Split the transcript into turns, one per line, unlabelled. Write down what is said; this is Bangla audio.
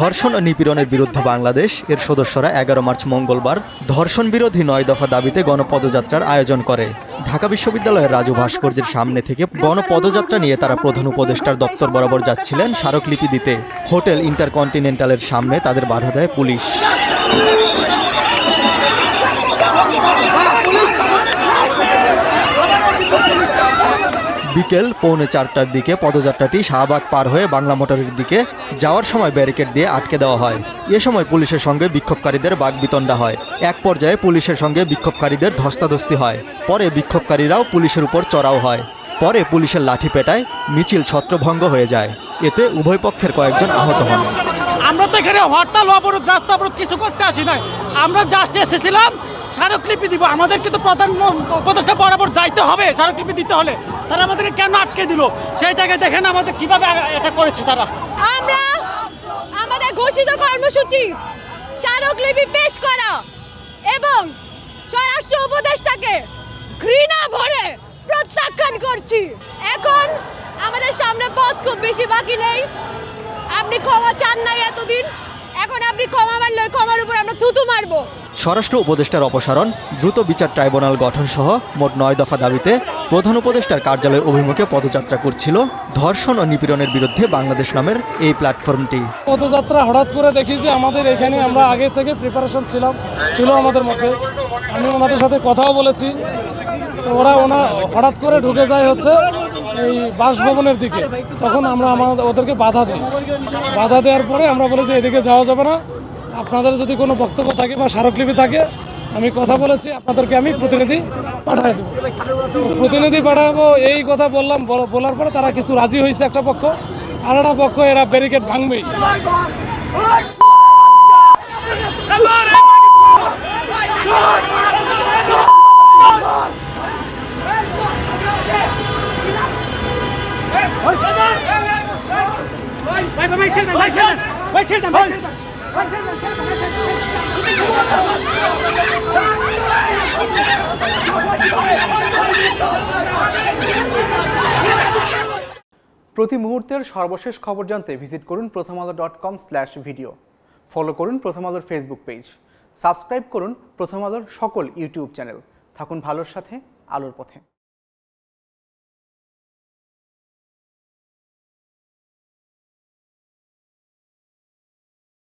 ধর্ষণ ও নিপীড়নের বিরুদ্ধে বাংলাদেশ, এর সদস্যরা এগারো মার্চ মঙ্গলবার ধর্ষণ বিরোধী নয় দফা দাবিতে গণপদযাত্রার আয়োজন করে। ঢাকা বিশ্ববিদ্যালয়ের রাজু ভাস্কর্যের সামনে থেকে গণপদযাত্রা নিয়ে তারা প্রধান উপদেষ্টার দপ্তর বরাবর যাচ্ছিলেন স্মারকলিপি দিতে। হোটেল ইন্টারকন্টিনেন্টালের সামনে তাদের বাধা দেয় পুলিশ। বিকেল পৌনে চারটার দিকে পদযাত্রাটি শাহবাগ পার হয়ে বাংলা মোটরের দিকে যাওয়ার সময় ব্যারিকেড দিয়ে আটকে দেওয়া হয়। এ সময় পুলিশের সঙ্গে বিক্ষোভকারীদের বাগবিতণ্ডা হয়। এক পর্যায়ে পুলিশের সঙ্গে বিক্ষোভকারীদের ধস্তাধস্তি হয়। পরে বিক্ষোভকারীরাও পুলিশের উপর চড়াও হয়। পরে পুলিশের লাঠি পেটায় মিছিল ছত্রভঙ্গ হয়ে যায়। এতে উভয় পক্ষের কয়েকজন আহত হন।
আমরা তো এখানে হরতাল, অবরোধ, রাস্তা অবরোধ কিছু করতে আসি নাই। আমরা জাস্ট এসেছিলাম, স্মারকলিপি দিব। আমাদের কিন্তু প্রধান উপদেষ্টা বরাবর যাইতে হবে স্মারকলিপি দিতে হলে। তারা আমাদেরকে কেন আটকে দিল? সেই জায়গায় দেখেন আমাদের কীভাবে এটা করেছে তারা।
আমরা আমাদের ঘোষিত কর্মসূচি, স্মারকলিপি পেশ করা এবং স্বরাষ্ট্র উপদেষ্টাকে ঘৃণা ভরে প্রত্যাখ্যান করছি। এখন আমাদের সামনে পথ খুব বেশি বাকি নেই। আপনি ক্ষমা চান নাই এতদিন। এখন আপনি ক্ষমা মারলে ওই ক্ষমার উপর আমরা থুতু মারবো।
স্বরাষ্ট্র উপদেষ্টার অপসারণ দ্রুত বিচার ট্রাইব্যুনাল গঠন সহ মোট নয় দফা দাবিতে প্রধান উপদেষ্টার কার্যালয় অভিমুখে পদযাত্রা করছিল ধর্ষণ ও নিপীড়নের বিরুদ্ধে বাংলাদেশ নামের এই প্ল্যাটফর্মটি।
পদযাত্রা হঠাৎ করে দেখি যে আমাদের এখানে আমরা আগে থেকে প্রিপারেশন ছিলাম ছিল আমাদের মধ্যে। আমি ওনাদের সাথে কথাও বলেছি। তো ওরা ওনা হঠাৎ করে ঢুকে যায় হচ্ছে এই বাসভবনের দিকে। তখন আমরা আমাদের ওদেরকে বাধা দিই। বাধা দেওয়ার পরে আমরা বলেছি এদিকে যাওয়া যাবে না। আপনাদের যদি কোনো বক্তব্য থাকে বা স্মারকলিপি থাকে, আমি কথা বলেছি, আপনাদেরকে আমি প্রতিনিধি পাঠাই দেবো। প্রতিনিধি পাঠাবো, এই কথা বললাম, বল- বলার পরে তারা কিছু রাজি হয়েছে একটা পক্ষ। আর একটা পক্ষ এরা ব্যারিকেড ভাঙবেই।
প্রতি মুহূর্তের সর্বশেষ খবর জানতে ভিজিট করুন Prothom Alo dot com slash video follow করুন প্রথম আলোর ফেসবুক পেজ সাবস্ক্রাইব করুন প্রথম আলোর সকল ইউটিউব চ্যানেল থাকুন ভালোর সাথে, আলোর পথে।